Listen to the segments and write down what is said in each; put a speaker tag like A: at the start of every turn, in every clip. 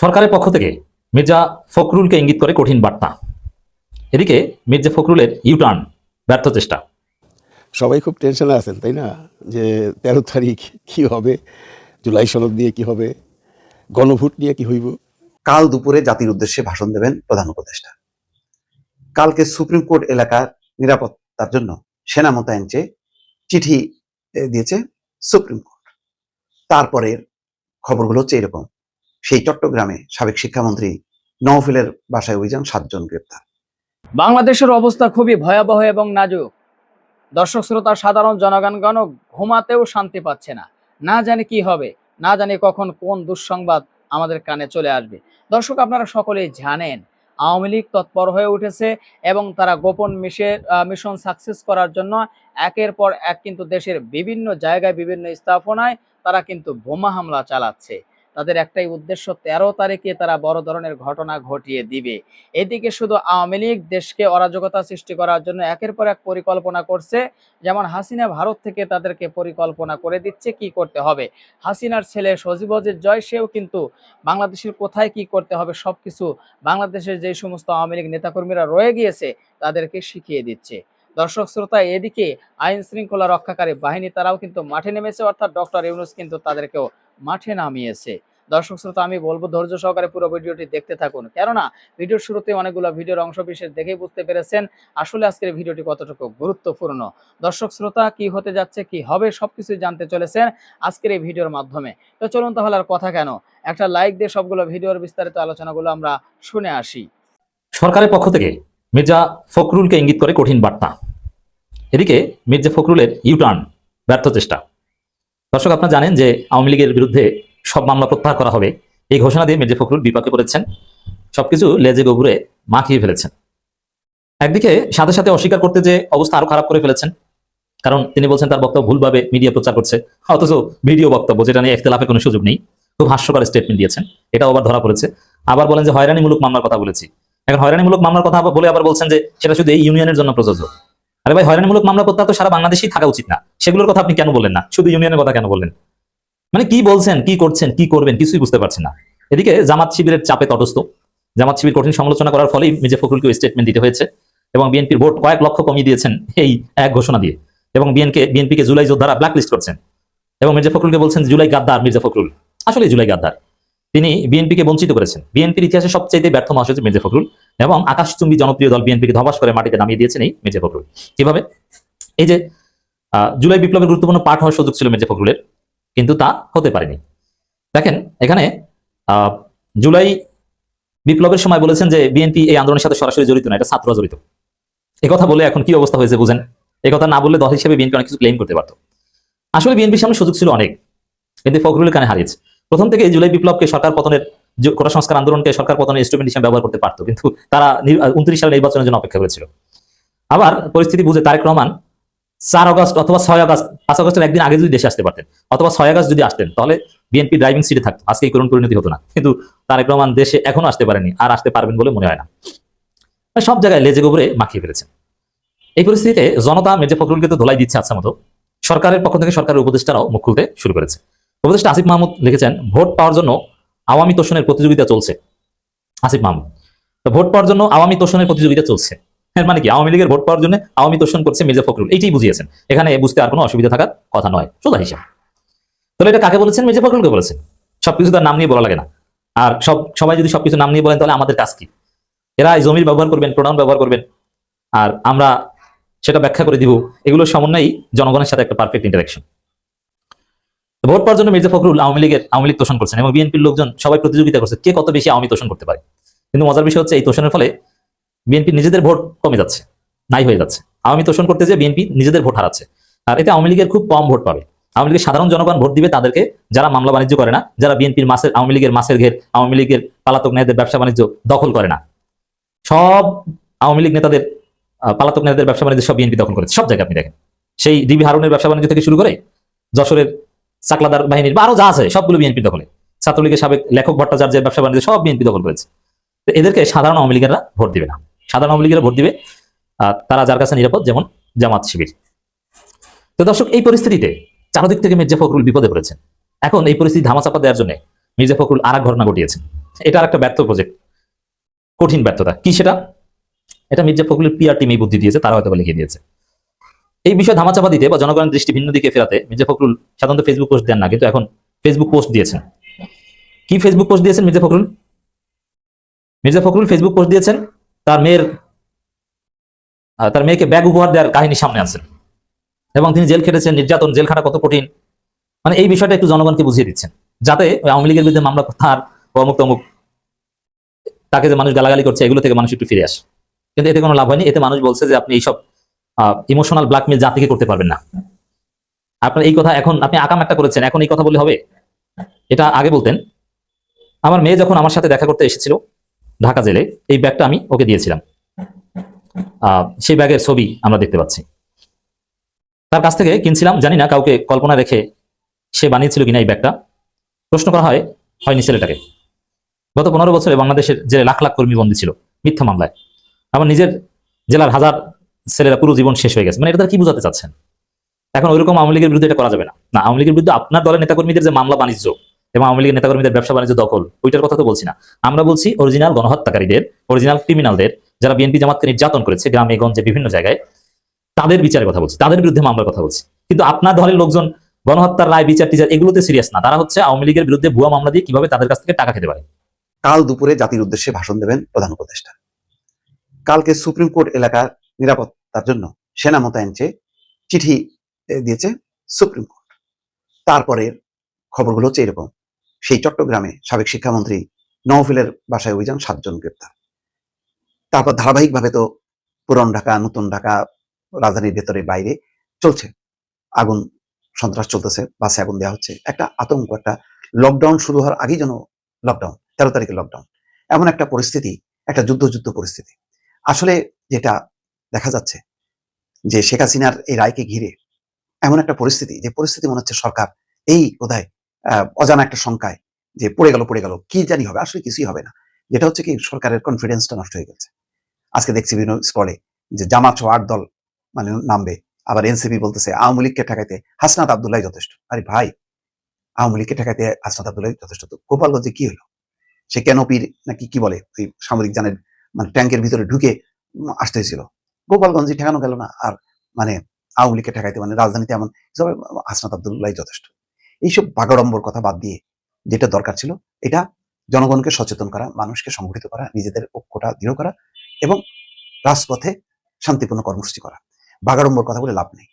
A: সরকারের পক্ষ থেকে মির্জা ফখরুলকে ইঙ্গিত করে কঠিন বার্তা। এদিকে মির্জা ফখরুলের ইউটার্ন ব্যর্থ চেষ্টা।
B: সবাই খুব টেনশনে আছেন তাই না? যে তেরো তারিখ কি হবে? জুলাই সনদ দিয়ে কি হবে? গণভোট নিয়ে কি হইব?
C: কাল দুপুরে জাতির উদ্দেশ্যে ভাষণ দেবেন প্রধান উপদেষ্টা। কালকে সুপ্রিম কোর্ট এলাকার নিরাপত্তার জন্য সেনা মোতায়েন চেয়ে চিঠি দিয়েছে সুপ্রিম কোর্ট। তারপরের খবরগুলো হচ্ছে এরকম। সেই চট্টগ্রামে সাবেক শিক্ষামন্ত্রী নওফিলের বাসায় অভিযান সাতজন গ্রেপ্তার।
D: বাংলাদেশের অবস্থা খুবই ভয়াবহ এবং নাজুক। দর্শক, শ্রোতা, সাধারণ জনগণগণও ঘুমাতেও শান্তি পাচ্ছে না। না জানি কি হবে, না জানি কখন কোন দুঃসংবাদ আমাদের কানে চলে আসবে। দর্শক, আপনারা সকলেই জানেন, আওয়ামী লীগ তৎপর হয়ে উঠেছে এবং তারা গোপন মিশে মিশন সাকসেস করার জন্য একের পর এক কিন্তু দেশের বিভিন্ন জায়গায় বিভিন্ন স্থাপনায় তারা কিন্তু বোমা হামলা চালাচ্ছে। তাদের একটাই উদ্দেশ্য তেরো তারিখে তারা বড় ধরনের ঘটনা ঘটিয়ে দিবে। এদিকে শুধু আওয়ামী লীগ দেশকে অরাজকতা সৃষ্টি করার জন্য একের পর এক পরিকল্পনা করছে। যেমন হাসিনা ভারত থেকে তাদেরকে পরিকল্পনা করে দিচ্ছে, কি করতে হবে? হাসিনার ছেলে সজীবজের জয়, সেও কিন্তু বাংলাদেশের কোথায় কি করতে হবে সবকিছু বাংলাদেশের যে সমস্ত আওয়ামী লীগ নেতাকর্মীরা রয়ে গিয়েছে, তাদেরকে শিখিয়ে দিচ্ছে। দর্শক শ্রোতা, এদিকে আইন শৃঙ্খলা রক্ষাকারী বাহিনী তারাও কিন্তু মাঠে নেমেছে, অর্থাৎ ডক্টর ইউনুস কিন্তু তাদেরকেও মাঠে নামিয়েছে। দর্শক শ্রোতা, আমি বলব ধৈর্য সহকারে পুরো ভিডিওটি দেখতে থাকুন। কেননা, ভিডিওর শুরুতে অনেকগুলো ভিডিওর অংশ বিশেষ দেখেই বুঝতে পেরেছেন আসলে আজকের ভিডিওটি কতটুকু গুরুত্বপূর্ণ। দর্শক শ্রোতা, কি হতে যাচ্ছে, কি হবে সবকিছু জানতে চলেছেন আজকের এই ভিডিওর মাধ্যমে। তো চলুন তাহলে আর কথা কেন? একটা লাইক দিয়ে সবগুলো ভিডিওর বিস্তারিত আলোচনাগুলো আমরা শুনে আসি।
A: সরকারের পক্ষ থেকে মির্জা ফখরুলকে ইঙ্গিত করে কঠিন বার্তা। এদিকে মির্জা ফখরুলের ইউটার্ন, ব্যর্থ চেষ্টা। দর্শক, আপনারা জানেন যে আওয়ামী লীগের বিরুদ্ধে সব মামলা প্রত্যাহার করা হবে। এই ঘোষণা দিয়ে মির্জা ফখরুল বিপাকে পড়েছেন। সবকিছু লেজে গোবরে মাখিয়ে ফেলেছেন। একদিকে সাথে সাথে অস্বীকার করতে যে অবস্থা আরও খারাপ করে ফেলেছেন। কারণ তিনি বলছেন তার বক্তব্য ভুলভাবে মিডিয়া প্রচার করছে। অথচ ভিডিও বক্তব্য যেটা নিয়ে একতলাফের কোনো সুযোগ নেই। খুব হাস্যকর স্টেটমেন্ট দিয়েছেন। এটাও আবার ধরা পড়েছে। আবার বলেন যে হয়রানিমূলক মামলার কথা বলেছি। এখন হয়রানিমূলক মামলার কথা বলে আবার বলছেন যে সেটা শুধু এই ইউনিয়নের জন্য প্রযোজ্য। আরে ভাই, হয়রানিমূলক মামলা করতে তো সারা বাংলাদেশেই থাকা উচিত না। সেগুলোর কথা আপনি কেন বললেন না? শুধু ইউনিয়নের কথা কেন বললেন? মানে কি বলছেন, কি করছেন, কি করবেন কিছুই বুঝতে পারছেন না। এদিকে জামাত শিবিরের চাপে তটস্থ। জামাত শিবির কঠিন সমালোচনা করার ফলেই মির্জা ফখরুলকে স্টেটমেন্ট দিতে হয়েছে এবং বিএনপির ভোট কয়েক লক্ষ কমিয়ে দিয়েছেন এই এক ঘোষণা দিয়ে এবং বিএনকে, বিএনপিকে জুলাই যোদ্ধারা ব্ল্যাক লিস্ট করছেন। এবং মির্জা ফখরুলকে বলছেন, জুলাই গাদ্দার মির্জা ফখরুল। আসলে জুলাই গাদ্দার। তিনি বিএনপিকে বঞ্চিত করেছেন। বিএনপির ইতিহাসে সবচেয়ে ব্যর্থ মহাসচিব মির্জা ফখরুল এবং আকাশচুম্বী জনপ্রিয় দল বিএনপিকে ধবাস করে মাটিতে নামিয়ে দিয়েছেন এই মির্জা ফখরুল। কীভাবে? এই যে জুলাই বিপ্লবের গুরুত্বপূর্ণ পাঠ হওয়ার সুযোগ ছিল মির্জা ফখরুলের। কিন্তু তা হতে পারেনি। দেখেন, এখানে জুলাই বিপ্লবের সময় বলেছেন যে বিএনপি এই আন্দোলনের সাথে সরাসরি জড়িত না, এটা ছাত্ররা জড়িত। কথা বলে এখন কি অবস্থা হয়েছে বুঝেন? কথা না বললে দল হিসেবে বিএনপি অনেক কিছু ক্লেম করতে পারতো। আসলে বিএনপির সামনে সুযোগ ছিল অনেক। কিন্তু ফখরুল কানে হারিয়েছে। প্রথম থেকে জুলাই বিপ্লবকে সরকার পতনের কোটা সংস্কার আন্দোলনকে সরকার পতনের ইনস্ট্রুমেন্ট হিসেবে ব্যবহার করতে পারতো। কিন্তু তারা উনত্রিশ সালের নির্বাচনের জন্য অপেক্ষা করেছিল। আবার পরিস্থিতি বুঝে তারেক রহমান চার আগস্ট অথবা ছয় আগস্ট, পাঁচ আগস্টের একদিন আগে যদি দেশে আসতে পারতেন, অথবা ছয় আগস্ট যদি আসতেন, তাহলে বিএনপি ড্রাইভিং সিটে থাকতো। আজকে এই করুণ পরিণতি হতো না। কিন্তু তারেক রহমান দেশে এখনও আসতে পারেনি, আর আসতে পারবেন বলে মনে হয় না। সব জায়গায় লেজে গোবরে মাখিয়ে ফেলেছেন। এই পরিস্থিতিতে জনতা মির্জা ফখরুলকে তো ধোলাই দিচ্ছে আচ্ছা মতো। সরকারের পক্ষ থেকে সরকারের উপদেষ্টারাও মুখ খুলতে শুরু করেছে। উপদেষ্টা আসিফ মাহমুদ লিখেছেন, ভোট পাওয়ার জন্য আওয়ামী তোষণের প্রতিযোগিতা চলছে। আসিফ মাহমুদ, ভোট পাওয়ার জন্য আওয়ামী তোষণের প্রতিযোগিতা চলছে। এর মানে কি? আওয়ামী লীগের ভোট পাওয়ার জন্য আওয়ামী তোষণ করছে মির্জা ফখরুল। এইটাই বুঝিয়েছেন। এখানে বুঝতে আর কোনো অসুবিধা থাকার কথা নয়। সোজা হিসাব। তাহলে এটা কাকে বলেছেন? মির্জা ফখরুলকে বলেছেন। সবকিছু তার নাম নিয়ে বলা লাগে না। আর সব সবাই যদি সবকিছু নাম নিয়ে বলেন, তাহলে আমাদের কাজ কি? এরা জমির ব্যবহার করবেন প্রোনাউন ব্যবহার করবেন। আর আমরা সেটা ব্যাখ্যা করে দিব। এগুলো সমন্বয়ই জনগণের সাথে একটা পারফেক্ট ইন্টারাকশন ভোট পাওয়ার জন্য মির্জা ফখরুল আওয়ামী লীগের আওয়ামী লীগ তোষণ করছেন। এবং বিএনপির লোকজন সবাই প্রতিযোগিতা করছে। কে কত বেশি আওয়ামী তোষণ করতে পারে? কিন্তু মজার বিষয় হচ্ছে, এই তোষণের ফলে বিএনপি নিজেদের ভোট কমে যাচ্ছে, নাই হয়ে যাচ্ছে। আওয়ামী তোষণ করতে যে বিএনপি নিজেদের ভোট হারাচ্ছে। আর এতে আওয়ামী লীগের খুব কম ভোট পাবে। আওয়ামী লীগের সাধারণ জনগণ ভোট দিবে তাদেরকে যারা মামলা বাণিজ্য করে না, যারা বিএনপির মাসের আওয়ামী লীগের মাসের ঘের, আওয়ামী লীগের পালাতক নেতাদের ব্যবসা বাণিজ্য দখল করে না। সব আওয়ামী লীগ নেতাদের পালাতক নেতাদের ব্যবসা বাণিজ্য সব বিএনপি দখল করেছে। সব জায়গায় আপনি দেখেন। সেই ডিবি হারুনের ব্যবসা বাণিজ্য থেকে শুরু করে যশোরের চাকলাদার বাহিনীর বা আরও যা আছে, সবগুলো বিএনপি দখলে। ছাত্রলীগের সাবেক লেখক ভট্টাচার্যের ব্যবসা বাণিজ্য সব বিএনপি দখল করেছে। এদেরকে সাধারণ আওয়ামী লীগেরা ভোট দিবে না। সাধারণ আওয়ামী ভোট দিবে তারা যার কাছে নিরাপদ, যেমন জামাত শিবির। তো দর্শক, এই পরিস্থিতিতে চারদিক থেকে মির্জা ফখরুল বিপদে পড়েছেন। এখন এই পরিস্থিতি ধামাচাপা দেওয়ার জন্য মির্জা ফখরুল আর ঘটনা ঘটিয়েছেন। এটা আর একটা ব্যর্থ প্রজেক্ট কঠিন ব্যর্থতা। কি সেটা? এটা মির্জা ফখরুলের পিআর টিম এই বুদ্ধি দিয়েছে, তারা হয়তো লিখে দিয়েছে। এই বিষয়ে ধামাচাপা দিতে বা জনগণের দৃষ্টি ভিন্ন দিকে ফেরাতে মির্জা ফখরুল সাধারণত ফেসবুক পোস্ট দেন না, কিন্তু এখন ফেসবুক পোস্ট দিয়েছেন। কি ফেসবুক পোস্ট দিয়েছেন মির্জা ফখরুল? মির্জা ফখরুল ফেসবুক পোস্ট দিয়েছেন তার মেয়ের তার মেয়েকে ব্যাগ উপহার দেওয়ার কাহিনী সামনে আনছেন এবং তিনি জেল খেটেছেন, নির্যাতন জেল খাটা কত কঠিন। মানে এই বিষয়টা একটু জনগণকে বুঝিয়ে দিচ্ছেন, যাতে আওয়ামী লীগের বিরুদ্ধে মামলা তার অমুক তমুক তাকে যে মানুষ গালাগালি করছে, এগুলো থেকে মানুষ একটু ফিরে আসে। কিন্তু এতে কোনো লাভ হয়নি। এতে মানুষ বলছে যে আপনি এইসব ইমোশনাল ব্ল্যাকমেল জাতিকে করতে পারবেন না। আপনার এই কথা এখন, আপনি আকাম একটা করেছেন, এখন এই কথা বলে হবে? এটা আগে বলতেন। আমার মেয়ে যখন আমার সাথে দেখা করতে এসেছিল ঢাকা জেলে এই ব্যাগটা আমি ওকে দিয়েছিলাম। সেই ব্যাগের ছবি আমরা দেখতে পাচ্ছি। তার কাছ থেকে কিনছিলাম, জানি না কাউকে কল্পনা রেখে সে বানিয়েছিল কিনা এই ব্যাগটা। প্রশ্ন করা হয়, হয়নি ছেলেটাকে। গত পনেরো বছরে বাংলাদেশের যে লাখ লাখ কর্মী বন্দী ছিল মিথ্যা মামলায়। আমার নিজের জেলার হাজার ছেলেরা পুরো জীবন শেষ হয়ে গেছে। মানে এটা কি বোঝাতে চাচ্ছেন? এখন ওইরকম আওয়ামী লীগের বিরুদ্ধে এটা করা যাবে না। না, আওয়ামী লীগের বিরুদ্ধে আপনার দলের নেতাকর্মীদের যে মামলা বাণিজ্য এবং আওয়ামী লীগের নেতাকর্মীদের ব্যবসা বাণিজ্য দখল, ওইটার কথা তো বলছি না। আমরা বলছি অরিজিনাল গণহত্যাকারীদের অরিজিনাল ক্রিমিনালদের যারা বিএনপি জামাতকে নির্যাতন করেছে গ্রামে, গঞ্জে, বিভিন্ন জায়গায়, তাদের বিচারের কথা বলছি, তাদের বিরুদ্ধে মামলার কথা বলছি। কিন্তু আপনার দলের লোকজন গণহত্যার রায়, বিচার, টিচার, এগুলোতে সিরিয়াস না। তারা হচ্ছে আওয়ামী লীগের বিরুদ্ধে ভুয়া মামলা দিয়ে কীভাবে তাদের কাছ থেকে টাকা খেতে পারে?
C: কাল দুপুরে জাতির উদ্দেশ্যে ভাষণ দেবেন প্রধান উপদেষ্টা। কালকে সুপ্রিম কোর্ট এলাকার নিরাপত্তার জন্য সেনা মোতায়েন চেয়ে চিঠি দিয়েছে সুপ্রিম কোর্ট। তারপরের খবরগুলো হচ্ছে এরকম। সেই চট্টগ্রামে সাবেক শিক্ষামন্ত্রী নওফিলের বাসায় অভিযান সাতজন গ্রেপ্তার। তারপর ধারাবাহিকভাবে তো পুরন ঢাকা নতুন ঢাকা রাজধানীর ভেতরে বাইরে চলছে। আগুন সন্ত্রাস চলতেছে বাসে আগুন দেওয়া হচ্ছে। একটা আতঙ্ক একটা লকডাউন শুরু হওয়ার আগেই যেন লকডাউন তেরো তারিখে লকডাউন এমন একটা পরিস্থিতি একটা যুদ্ধ যুদ্ধ পরিস্থিতি। আসলে যেটা দেখা যাচ্ছে যে শেখ হাসিনার এই রায়কে ঘিরে এমন একটা পরিস্থিতি যে পরিস্থিতি মনে হচ্ছে সরকার এই আহ, অজানা একটা শঙ্কায় যে পড়ে গেল পড়ে গেল, কি জানি হবে? আসলে কিছুই হবে না। যেটা হচ্ছে কি, সরকারের কনফিডেন্সটা নষ্ট হয়ে গেছে। আজকে দেখছি বিভিন্ন স্পটে যে জামাত সহ আট দল মানে নামবে। আবার এনসিপি বলতেছে, আওয়ামী লীগকে ঠেকাইতে হাসনাত আবদুল্লাহ যথেষ্ট। আরে ভাই, আওয়ামী লীগকে ঠেকাইতে হাসনাত আবদুল্লাহ যথেষ্ট। গোপালগঞ্জে কি হলো? সে ক্যানোপির নাকি কি বলে, ওই সামরিক যানের মানে ট্যাঙ্কের ভিতরে ঢুকে আসতে হয়েছিল। গোপালগঞ্জে ঠেকানো গেল না। আর মানে আওয়ামী লীগকে ঠেকাইতে মানে রাজধানীতে এমন হিসাবে হাসনাত আবদুল্লাহ যথেষ্ট। এইসব বাগাড়ম্বর কথা বাদ দিয়ে যেটা দরকার ছিল, এটা জনগণকে সচেতন করা, মানুষকে সংগঠিত করা, নিজেদের ঐক্যটা দৃঢ় করা এবং রাজপথে শান্তিপূর্ণ কর্মসূচি করা। বাগাড়ম্বর কথা বলে লাভ নেই।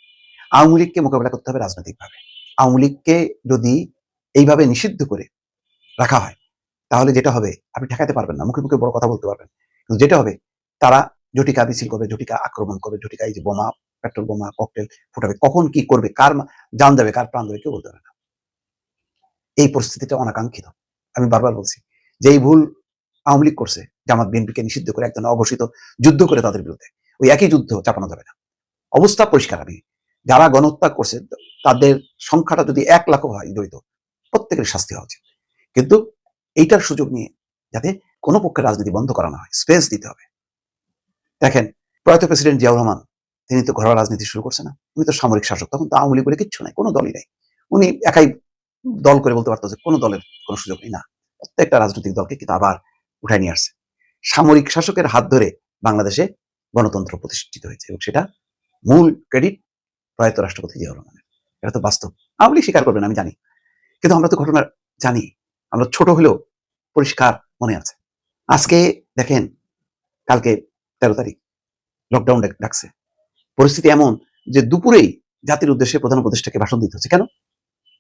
C: আওয়ামী লীগকে মোকাবেলা করতে হবে রাজনৈতিকভাবে। আওয়ামী লীগকে যদি এইভাবে নিষিদ্ধ করে রাখা হয়, তাহলে যেটা হবে, আপনি ঠেকাতে পারবেন না, মুখে মুখে বড় কথা বলতে পারবেন। কিন্তু যেটা হবে, তারা জটিকা মিছিল করবে জটিকা আক্রমণ করবে জটিকা এই যে বোমা, পেট্রোল বোমা, ককটেল ফুটাবে, কখন কি করবে, কার জান যাবে কার প্রাণ যাবে কেউ বলতে পারে না। এই পরিস্থিতিটা অনাকাঙ্ক্ষিত। আমি বারবার বলছি যে এই ভুল আওয়ামী লীগ করছে, জামাত বিএনপিকে নিষিদ্ধ করে একজন অঘোষিত যুদ্ধ করে তাদের বিরুদ্ধে, ওই একই যুদ্ধ চাপানো যাবে না। অবস্থা পরিষ্কার আমি। যারা গণহত্যা করছে, তাদের সংখ্যাটা যদি এক লাখও হয় জড়িত প্রত্যেকের শাস্তি হওয়া উচিত। কিন্তু এইটার সুযোগ নিয়ে যাতে কোনো পক্ষের রাজনীতি বন্ধ করা না হয় স্পেস দিতে হবে। দেখেন, প্রয়াত প্রেসিডেন্ট জিয়াউর রহমান, তিনি তো ঘরোয়া রাজনীতি শুরু করছে না। উনি তো সামরিক শাসক, তখন তো আওয়ামী লীগ বলে কিচ্ছু নাই, কোনো দলই নাই। উনি একাই দল করে বলতে পারতো যে কোনো দলের কোনো সুযোগ নেই না। প্রত্যেকটা রাজনৈতিক দলকে কিন্তু আবার উঠায় নিয়ে আসছে। সামরিক শাসকের হাত ধরে বাংলাদেশে গণতন্ত্র প্রতিষ্ঠিত হয়েছে এবং সেটা মূল ক্রেডিট প্রয়াত রাষ্ট্রপতি জিয়াউর রহমানের। এটা তো বাস্তব। আওয়ামী লীগ স্বীকার করবেন আমি জানি। কিন্তু আমরা তো ঘটনা জানি। আমরা ছোট হলেও পরিষ্কার মনে আছে। আজকে দেখেন, কালকে তেরো তারিখ লকডাউন ডাকছে। পরিস্থিতি এমন যে দুপুরেই জাতির উদ্দেশ্যে প্রধান উপদেষ্টাকে ভাষণ দিতে হচ্ছে। কেন?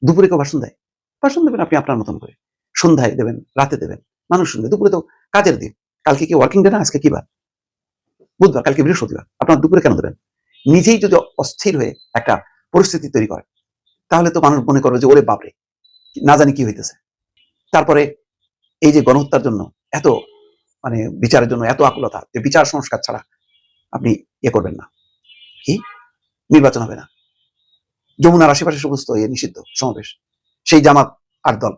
C: দুপুরে কেউ ভাষণ দেয়। ভাষণ দেবেন আপনি আপনার মতন করে। সন্ধ্যায় দেবেন, রাতে দেবেন। মানুষ শুনবে। দুপুরে তো কাজের দিন। কালকে কি ওয়ার্কিং ডে না? আজকে কি বার? বুধবার, কালকে বৃহস্পতিবার। আপনার দুপুরে কেন দেবেন? নিজেই যদি অস্থির হয়ে একটা পরিস্থিতি তৈরি করে তাহলে তো মানুষ মনে করবে যে, ওরে বাপরে, না জানি কি হইতেছে? তারপরে এই যে গণহত্যার জন্য এত মানে বিচারের জন্য এত আকুলতা, যে বিচার সংস্কার ছাড়া আপনি ইয়ে করবেন না। কি? নির্বাচন হবে না। যমুনার আশেপাশে সমস্ত ইয়ে নিষিদ্ধ সমাবেশ। সেই জামাত আট দল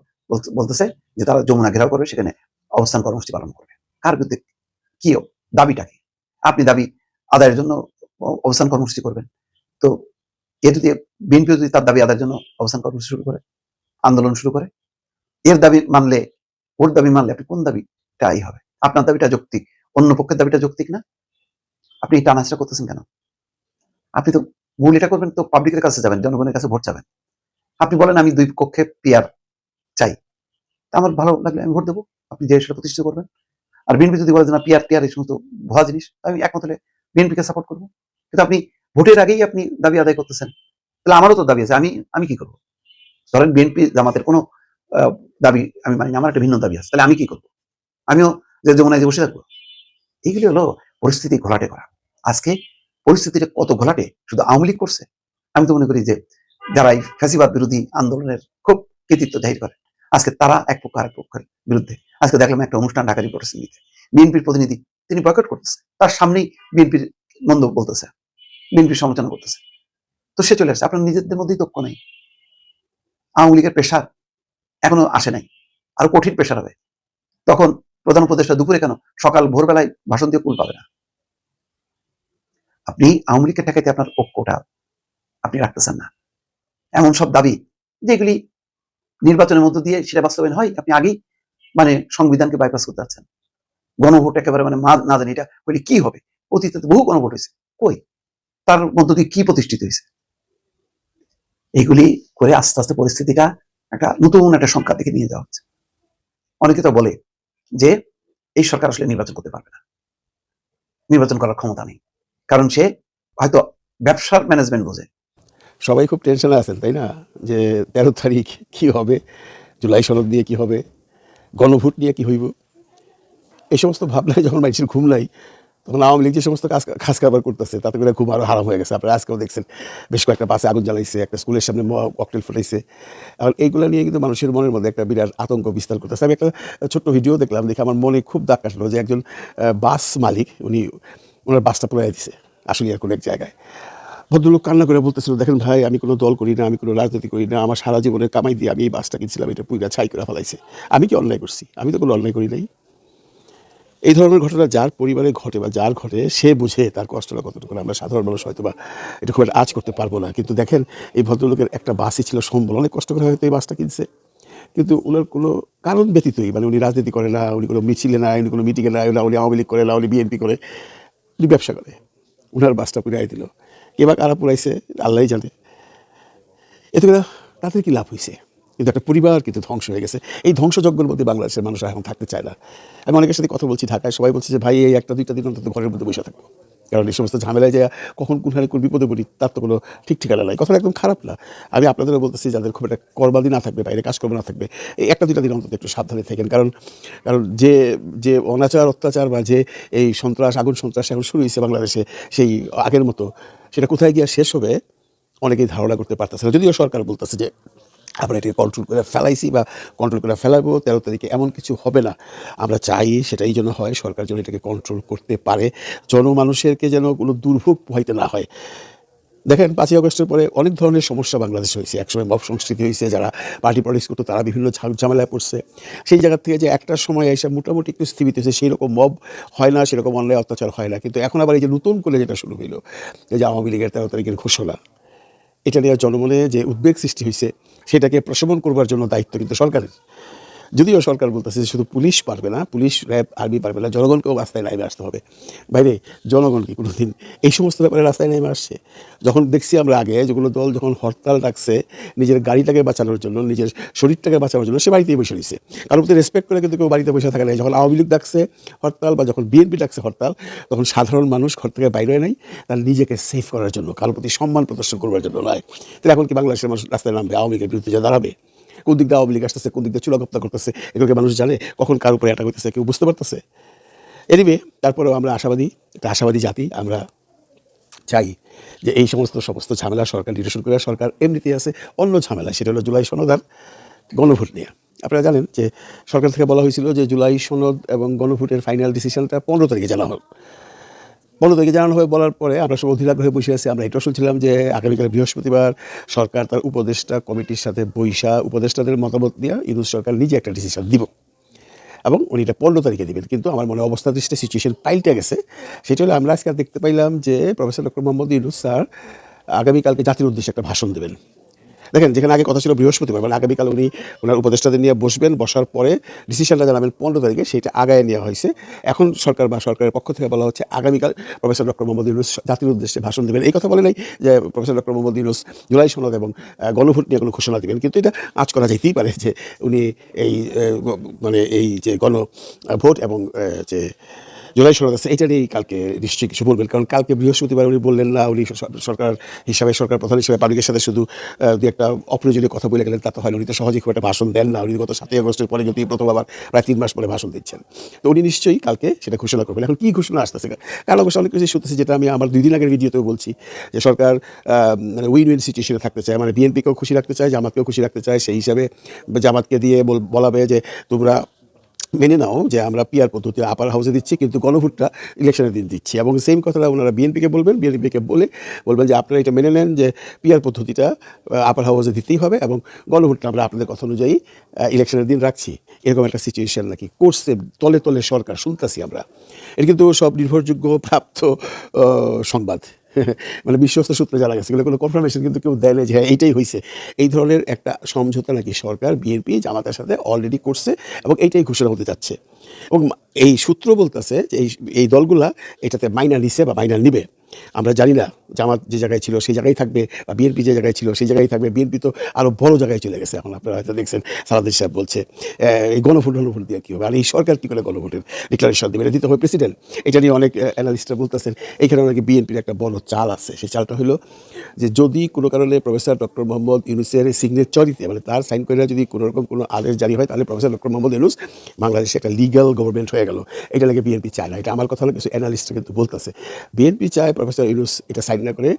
C: বলতেছে যে তারা যমুনা ঘেরাও করবে, সেখানে অবস্থান কর্মসূচি পালন করবে। কার বিরুদ্ধে কি দাবিটা কি? আপনি দাবি আদায়ের জন্য অবস্থান কর্মসূচি করবেন। তো এ যদি বিএনপি যদি তার দাবি আদায়ের জন্য অবস্থান কর্মসূচি শুরু করে, আন্দোলন শুরু করে, এর দাবি মানলে, ওর দাবি মানলে আপনি কোন দাবিটাই হবে? আপনার দাবিটা যৌক্তিক, অন্য পক্ষের দাবিটা যৌক্তিক না? আপনি এই টানাচটা করতেছেন কেন? আপনি তো মূল এটা করবেন তো পাবলিকের কাছে যাবেন, জনগণের কাছে ভোট যাবেন আপনি বলেন, আমি দুই পক্ষে পিয়ার চাই। তা আমার ভালো লাগলে আমি ভোট দেবো। আপনি যে সেটা প্রতিষ্ঠিত করবেন। আর বিএনপি যদি বলে না পিয়ার টিয়ার এই সমস্ত ভুয়া জিনিস, আমি একমত হলে বিএনপিকে সাপোর্ট করব। কিন্তু আপনি ভোটের আগেই আপনি দাবি আদায় করতেছেন। তাহলে আমারও তো দাবি আছে, আমি আমি কি করব? ধরেন বিএনপি জামাতের কোনো দাবি আমি মানি আমার একটা ভিন্ন দাবি আছে, তাহলে আমি কি করব? আমিও যে যমুনায় যে বসে থাকব। এইগুলি হলো পরিস্থিতি ঘোলাটে করা। আজকে পরিস্থিতিটা কত ঘোলাটে? শুধু আওয়ামী লীগ করছে? আমি তো মনে করি যে যারা এই ফ্যাসিবাদ বিরোধী আন্দোলনের খুব কৃতিত্ব জাহির করে, আজকে তারা এক পক্ষ আরেক পক্ষের বিরুদ্ধে। আজকে দেখলাম একটা অনুষ্ঠান ঢাকা রিপোর্টার্স নিতে বিএনপির প্রতিনিধি তিনি বয়কট করতেছে। তার সামনেই বিএনপির মন্দ বলতেছে, বিএনপির সমালোচনা করতেছে। তো সে চলে আসছে। আপনার নিজেদের মধ্যেই তক্ষ নেই। আওয়ামী লীগের প্রেশার এখনও আসে নাই। আরও কঠিন প্রেশার হবে। তখন প্রধান উপদেষ্টা দুপুরে কেন? সকাল ভোরবেলায় ভাষণ দিয়ে কুল পাবে না। আপনি আওয়ামী ঠেকাইতে আপনার ঐক্যটা আপনি রাখতেছেন না। এমন সব দাবি যেগুলি নির্বাচনের মধ্য দিয়ে সেটা বাস্তবায়ন হয়, আপনি আগেই মানে সংবিধানকে বাইপাস করতে যাচ্ছেন। গণভোট একেবারে মানে মা- না জানি এটা হইলে কি হবে? অতীতে বহু গণভোট হয়েছে। কই? তার মধ্য দিয়ে কি প্রতিষ্ঠিত হয়েছে? এইগুলি করে আস্তে আস্তে পরিস্থিতিটা একটা নতুন একটা সংখ্যার দিকে নিয়ে যাওয়া হচ্ছে। অনেকে তো বলে যে, এই সরকার আসলে নির্বাচন করতে পারবে না। নির্বাচন করার ক্ষমতা নেই। কারণ সে হয়তো ব্যবসার ম্যানেজমেন্ট বোঝে।
B: সবাই খুব টেনশনে আছেন, তাই না? যে তেরো তারিখ কি হবে? জুলাই সনদ দিয়ে কি হবে? গণভোট নিয়ে কি হইব? এই সমস্ত ভাবনায় যখন মানুষের ঘুম নাই, তখন আওয়ামী লীগ যে সমস্ত কাজ, খাস কারবার করতেছে, তাতে করে ঘুম আরও হারাম হয়ে গেছে। আপনারা আজকেও দেখছেন, বেশ কয়েকটা বাসে আগুন জ্বালাইছে, একটা স্কুলের সামনে ককটেল ফুটাইছে। এখন এইগুলো নিয়ে কিন্তু মানুষের মনের মধ্যে একটা বিরাট আতঙ্ক বিস্তার করতেছে। আমি একটা ছোট্ট ভিডিও দেখলাম, দেখে আমার মনে খুব দাগ কাটলো যে একজন বাস মালিক, উনি ওনার বাসটা পুরাই দিছে, আসলে আর কোনো এক জায়গায়। ভদ্রলোক কান্না করে বলতেছিল, দেখেন ভাই, আমি কোনো দল করি না, আমি কোনো রাজনীতি করি না, আমার সারা জীবনের কামাই দিয়ে আমি এই বাসটা কিনছিলাম, এটা পুইরা ছাই করে ফেলাইছে। আমি কি অন্যায় করছি? আমি তো কোনো অন্যায় করি নাই। এই ধরনের ঘটনা যার পরিবারে ঘটে বা যার ঘটে, সে বুঝে তার কষ্টটা কতটুকু। আমরা সাধারণ মানুষ হয়তো বা এটা খুব আজ করতে পারব না। কিন্তু দেখেন, এই ভদ্রলোকের একটা বাসই ছিল সম্বল। অনেক কষ্ট করে হয়তো এই বাসটা কিনছে। কিন্তু ওনার কোনো কারণ ব্যতীতই মানে উনি রাজনীতি করে না, উনি কোনো মিছিলে না উনি কোনো মিটিংয়ে না উনি আওয়ামী লীগ করে, না উনি বিএনপি করে। ব্যবসা করে। উনার বাসটা পুরাই দিল। কে বা কারা পুরাইছে আল্লাহ জানে। এতে করে তাদের কি লাভ হয়েছে কিন্তু একটা পরিবার কিন্তু ধ্বংস হয়ে গেছে। এই ধ্বংসযজ্ঞের মধ্যে বাংলাদেশের মানুষ এখন থাকতে চায় না। আমি অনেকের সাথে কথা বলছি ঢাকায়, সবাই বলছে যে, ভাই, এই একটা, দুইটা দিন অন্তত ঘরের মধ্যে বসে থাকব কারণ এই সমস্ত ঝামেলায় যায় কখন কোনখানে কোন বিপদে পড়ি, তার তো কোনো ঠিক ঠিকানা নাই। কথাটা একদম খারাপ না। আমি আপনাদেরও বলতেছি, যাদের খুব একটা করবাদি না থাকবে, বাইরে কাজকর্ম না থাকবে, এই একটা দুটা দিন অন্তত একটু সাবধানে থাকেন। কারণ কারণ যে যে অনাচার, অত্যাচার বা যে এই সন্ত্রাস, আগুন সন্ত্রাস এখন শুরু হয়েছে বাংলাদেশে, সেই আগের মতো, সেটা কোথায় গিয়ে শেষ হবে, অনেকেই ধারণা করতে পারতেছে না। যদিও সরকার বলতেছে যে আমরা এটাকে কন্ট্রোল করে ফেলাইছি বা কন্ট্রোল করে ফেলাবো, তেরো তারিখে এমন কিছু হবে না। আমরা চাই সেটাই যেন হয়, সরকার যেন এটাকে কন্ট্রোল করতে পারে, জনমানুষেরকে যেন কোনো দুর্ভোগ পোহাইতে না হয়। দেখেন, পাঁচই আগস্টের পরে অনেক ধরনের সমস্যা বাংলাদেশ হয়েছে। একসময় মব সংস্কৃতি হয়েছে, যারা পার্টি পলিটিক্স করতো, তারা বিভিন্ন ঝাম- ঝামেলায় পড়ছে। সেই জায়গা থেকে যে একটা সময় এসে মোটামুটি একটু স্থিমিত হয়েছে সেই রকম মব হয় না, সেরকম অন্যায় অত্যাচার হয় না। কিন্তু এখন আবার এই যে নতুন করে যেটা শুরু হইল যে আওয়ামী লীগের তেরো তারিখের ঘোষণা এটা নিয়ে জনমনে যে উদ্বেগ সৃষ্টি হয়েছে সেটাকে প্রশমন করবার জন্য দায়িত্ব কিন্তু সরকারের। যদিও সরকার বলতেছে যে শুধু পুলিশ পারবে না, পুলিশ, র্যাব, আর্মি পারবে না, জনগণকেও রাস্তায় নেমে আসতে হবে। বাইরে জনগণ কি কোনোদিন এই সমস্ত ব্যাপারে রাস্তায় নেমে আসছে? যখন দেখছি আমরা আগে যেগুলো দল যখন হরতাল ডাকছে নিজের গাড়িটাকে বাঁচানোর জন্য, নিজের শরীরটাকে বাঁচানোর জন্য, সে বাড়িতেই বসে রয়েছে। কারোর প্রতি রেসপেক্ট করে কিন্তু কেউ বাড়িতে বসে থাকে না। যখন আওয়ামী লীগ ডাকছে হরতাল বা যখন বিএনপি ডাকছে হরতাল, তখন সাধারণ মানুষ ঘর থেকে বাইরে নেই, তার নিজেকে সেফ করার জন্য, কারোর প্রতি সম্মান প্রদর্শন করবার জন্য নয়। তাহলে এখন কি বাংলাদেশের মানুষ রাস্তায় নামবে? আওয়ামী লীগের বিরুদ্ধে যা দাঁড়াবে? কোন দিক দিয়ে লীগ আসতেছে, কোন দিক দিয়ে চূড়াগপ্তা করতেছে, এগুলোকে মানুষ জানে, কখন কার উপরে অ্যাটাক হইতেছে, কেউ বুঝতে পারতেছে? এনিবে তারপরেও আমরা আশাবাদী, একটা আশাবাদী জাতি, আমরা চাই যে এই সমস্ত সমস্ত ঝামেলা সরকার নিরসন করে সরকার এমনিতেই আছে, অন্য ঝামেলা, সেটা হলো জুলাই সনদ আর গণভোট নিয়ে। আপনারা জানেন যে সরকার থেকে বলা হয়েছিল যে জুলাই সনদ এবং গণভোটের ফাইনাল ডিসিশনটা পনেরো তারিখে জানা হোক। তারিখে জানানো হয়ে বলার পরে আমরা সব অধীরাগ্রহে বসে আছি। আমরা এটাও শুনছিলাম যে আগামীকাল বৃহস্পতিবার সরকার তার উপদেষ্টা কমিটির সাথে বৈশা উপদেষ্টাদের মতামত দিয়ে ইউনুস সরকার নিজে একটা ডিসিশন দিব। এবং উনি এটা পনেরো তারিখে দিবেন। কিন্তু আমার মনে অবস্থা দৃষ্টি সিচুয়েশন পাল্টে গেছে। সেটা হলো আমরা আজকে দেখতে পাইলাম যে professor doctor Mohammad Yunus sir আগামীকালকে জাতির উদ্দেশ্যে একটা ভাষণ দেবেন। দেখেন, যেখানে আগে কথা ছিল বৃহস্পতিবার মানে আগামীকাল উনি ওনার উপদেষ্টাদের নিয়ে বসবেন, বসার পরে ডিসিশনটা জানাবেন পনেরো তারিখে, সেটা আগায় নেওয়া হয়েছে। এখন সরকার বা সরকারের পক্ষ থেকে বলা হচ্ছে আগামীকাল প্রফেসর ডক্টর মোহাম্মদ ইউনুস জাতির উদ্দেশ্যে ভাষণ দেবেন। এই কথা বলে নাই যে professor doctor Mohammad Yunus July সনদ এবং গণভোট নিয়ে কোনো ঘোষণা দেবেন, কিন্তু এটা আজ করা যেতেই পারে যে উনি এই মানে এই যে গণ ভোট এবং যে জুলাই সনদ আছে এটা নিয়েই কালকে নিশ্চয়ই কিছু বলবেন। কারণ কালকে বৃহস্পতিবার উনি বললেন না, উনি সরকার হিসাবে, সরকার প্রধান হিসাবে, পাবলিকের সাথে শুধু দু একটা অপ্রয়োজনীয় কথা বলে গেলেন, তা তো হয় উনি তো সহজে খুব একটা ভাষণ দেন না। উনি গত সাতই আগস্টের পরে যদি প্রথম আবার প্রায় তিন মাস পরে ভাষণ দিচ্ছেন। তো উনি নিশ্চয়ই কালকে সেটা ঘোষণা করবেন। এখন কী ঘোষণা আসতেছে? কারণ অবশ্য অনেক কিছু শুনতেছে, যেটা আমি আমার দুই দিন আগের ভিডিওতেও বলছি, যে সরকার মানে উইন উইন সিচুয়েশনে থাকতে চায়। মানে বিএনপিকেও খুশি রাখতে চায়, জামাতকেও খুশি রাখতে চায়। সেই হিসাবে জামাতকে দিয়ে বল- বলাবে যে তোমরা মেনে নাও যে আমরা পিয়ার পদ্ধতি আপার হাউসে দিচ্ছি, কিন্তু গণভোটটা ইলেকশনের দিন দিচ্ছি। এবং সেম কথাটা ওনারা বিএনপিকে বলবেন বিএনপিকে বলে বলবেন যে আপনারা এটা মেনে নেন যে পিয়ার পদ্ধতিটা আপার হাউসে দিতেই হবে এবং গণভোটটা আমরা আপনাদের কথা অনুযায়ী ইলেকশনের দিন রাখছি। এরকম একটা সিচুয়েশন নাকি করছে তলে তলে সরকার, শুনতেছি আমরা। এটা কিন্তু সব নির্ভরযোগ্য প্রাপ্ত সংবাদ। মানে বিশ্বস্ত সূত্রে জানা গেছে কোনো কনফার্মেশন কিন্তু কেউ দেয় না যে হ্যাঁ এইটাই হয়েছে এই ধরনের একটা সমঝোতা নাকি সরকার, বিএনপি, জামাতের সাথে অলরেডি করছে এবং এইটাই ঘোষণা হতে যাচ্ছে এবং এই সূত্র বলতেছে যে এই এই দলগুলা এটাতে মাইনা নিছে বা মাইনা নিবে। আমরা জানি না জামাত যে জায়গায় ছিল সেই জায়গায় থাকবে, বা বিএনপি যে জায়গায় ছিল সেই জায়গায় থাকবে। বিএনপি তো আরও বড় জায়গায় চলে গেছে এখন, আপনারা হয়তো দেখছেন সালাদিন সাহেব বলছে এই গণভোট গণভোট দিয়ে কী হবে? আর এই সরকার কী করে গণভোটের ডিক্লারেশন দেবে? এটা দিতে হবে প্রেসিডেন্ট এটা নিয়ে অনেক অ্যানালিস্টরা বলতেছেন, এইখানে নাকি বিএনপির একটা বড় চাল আছে। সেই চালটা হলো যে যদি কোনো কারণে প্রফেসর ডক্টর মোহাম্মদ ইউনুসের সিগনেচারিতে মানে তার সাইন করে যদি কোনো রকম কোনো আদেশ জারি হয়, তাহলে প্রফেসর ডক্টর মোহাম্মদ ইউনুস বাংলাদেশে একটা লিগ্যাল গভর্নমেন্ট হয়ে গেল। এটা নাকি বিএনপি চায় না? এটা আমার কথা হলো কিছু অ্যানালিস্টরা কিন্তু বলতেছে। বিএনপি চায় প্রফেসর ইউনুস এটা সাইন না করে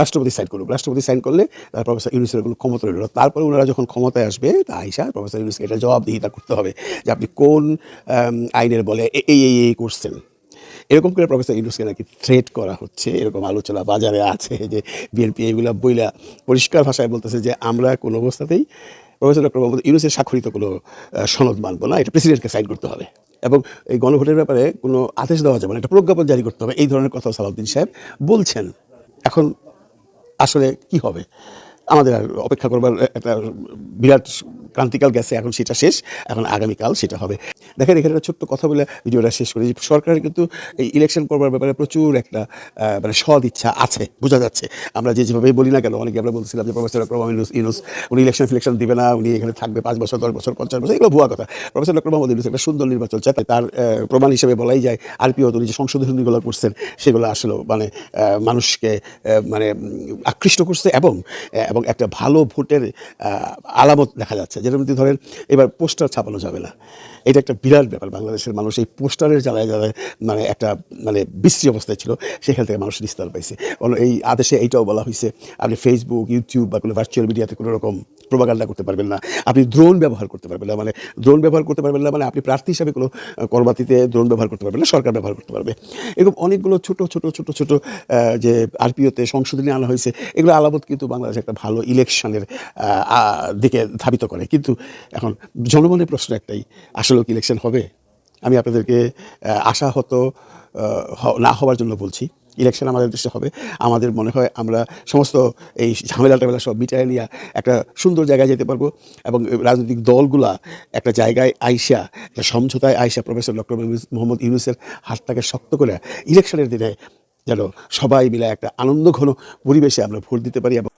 B: রাষ্ট্রপতি সাইন করুক। রাষ্ট্রপতি সাইন করলে তার প্রফেসর ইউনুসের কোনো ক্ষমতা রইল তারপরে ওনারা যখন ক্ষমতায় আসবে, তা আইসা প্রফেসর ইউনুসকে এটা জবাবদিহিতা করতে হবে যে আপনি কোন আইনের বলে এই এই এই করছেন। এরকম করে প্রফেসর ইউনুসকে নাকি থ্রেট করা হচ্ছে। এরকম আলোচনা বাজারে আছে যে বিএনপি এইগুলা বইলা পরিষ্কার ভাষায় বলতেছে যে আমরা কোনো অবস্থাতেই প্রফেসর ডক্টর মোহাম্মদ ইউনুসের স্বাক্ষরিত কোনো সনদ মানব না, এটা প্রেসিডেন্টকে সাইন করতে হবে। এবং এই গণভোটের ব্যাপারে কোনো আদেশ দেওয়া যাবে না, একটা প্রজ্ঞাপন জারি করতে হবে, এই ধরনের কথা সালাউদ্দিন সাহেব বলছেন। এখন আসলে কি হবে? আমাদের আর অপেক্ষা করবার একটা বিরাট ক্রান্তিকাল গেছে, এখন সেটা শেষ, এখন আগামীকাল সেটা হবে। দেখেন, এখানে একটা ছোট্ট কথা বলে ভিডিওটা শেষ করি সরকারের কিন্তু এই ইলেকশন করবার ব্যাপারে প্রচুর একটা মানে সদ ইচ্ছা আছে, বোঝা যাচ্ছে। আমরা যে যেভাবেই বলি না কেন, অনেকে আমরা বলছিলাম যে প্রফেসর ডক্টর মোহাম্মদ ইউনুস উনি ইলেকশন ফিলেকশন দিবে না, উনি এখানে থাকবে পাঁচ বছর, দশ বছর, পঞ্চাশ বছর, এগুলো ভুয়া কথা। প্রফেসর ডক্টর মোহাম্মদ ইউনুস একটা সুন্দর নির্বাচন চায় তার প্রমাণ হিসেবে বলাই যায়, আরপিও উনি যে সংশোধনীগুলো করছেন, সেগুলো আসলে মানে মানুষকে মানে আকৃষ্ট করছে এবং এবং একটা ভালো ভোটের আলামত দেখা যাচ্ছে। যেরকম ধরেন এবার পোস্টার ছাপানো যাবে না। এটা একটা বিরাট ব্যাপার। বাংলাদেশের মানুষ এই পোস্টারের জ্বালায় জ্বালায় মানে একটা মানে বিশ্রী অবস্থায় ছিল সেখান থেকে মানুষ নিস্তার পাইছে। এই আদেশে এইটাও বলা হয়েছে আপনি ফেসবুক ইউটিউব বা কোনো ভার্চুয়াল মিডিয়াতে কোনো রকম প্রোপাগান্ডা করতে পারবেন না। আপনি ড্রোন ব্যবহার করতে পারবেন না মানে ড্রোন ব্যবহার করতে পারবেন না মানে আপনি প্রার্থী হিসাবে কোনো আহ, করবাতিতে ড্রোন ব্যবহার করতে পারবেন না সরকার ব্যবহার করতে পারবে। এরকম অনেকগুলো ছোট ছোট ছোট ছোট যে আরপিওতে সংশোধনী আনা হয়েছে এগুলো আলামত কিন্তু বাংলাদেশে একটা ভালো ইলেকশনের দিকে ধাবিত করে। কিন্তু এখন জনমনের প্রশ্ন একটাই আসলে কি ইলেকশন হবে আমি আপনাদেরকে আহ, আশাহত আহ, হ- না হওয়ার জন্য বলছি ইলেকশন আমাদের দেশে হবে। আমাদের মনে হয় আমরা সমস্ত এই ঝামেলা টামেলা সব মিটাই নিয়ে একটা সুন্দর জায়গায় যেতে পারব এবং রাজনৈতিক দলগুলা একটা জায়গায় আইসা একটা সমঝোতায় আইসা প্রফেসর ডক্টর মোহাম্মদ ইউনুসের হাতটাকে শক্ত করে ইলেকশনের দিনে যেন সবাই মিলে একটা আনন্দঘন পরিবেশে আমরা ভোট দিতে পারি এবং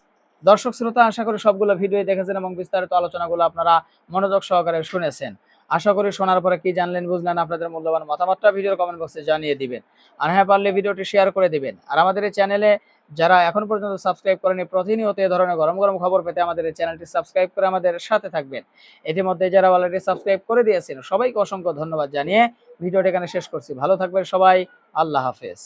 D: দর্শক শ্রোতা আশা করি সবগুলো ভিডিও দেখেছেন এবং বিস্তারিত আলোচনাগুলো আপনারা মনোযোগ সহকারে শুনেছেন। আশা করি শোনার পরে কি জানলেন, বুঝলেন, আপনাদের মূল্যবান মতামতটা ভিডিওর কমেন্ট বক্সে জানিয়ে দিবেন। আর হ্যাঁ পারলে ভিডিওটি শেয়ার করে দিবেন। আর আমাদের এই চ্যানেলে যারা এখন পর্যন্ত সাবস্ক্রাইব করেনি, প্রতিনিয়ত এ ধরনের গরম গরম খবর পেতে আমাদের এই চ্যানেলটি সাবস্ক্রাইব করে আমাদের সাথে থাকবেন। ইতিমধ্যে যারা অলরেডি সাবস্ক্রাইব করে দিয়েছেন, সবাইকে অসংখ্য ধন্যবাদ জানিয়ে ভিডিওটি এখানে শেষ করছি। ভালো থাকবেন সবাই, আল্লাহ হাফেজ।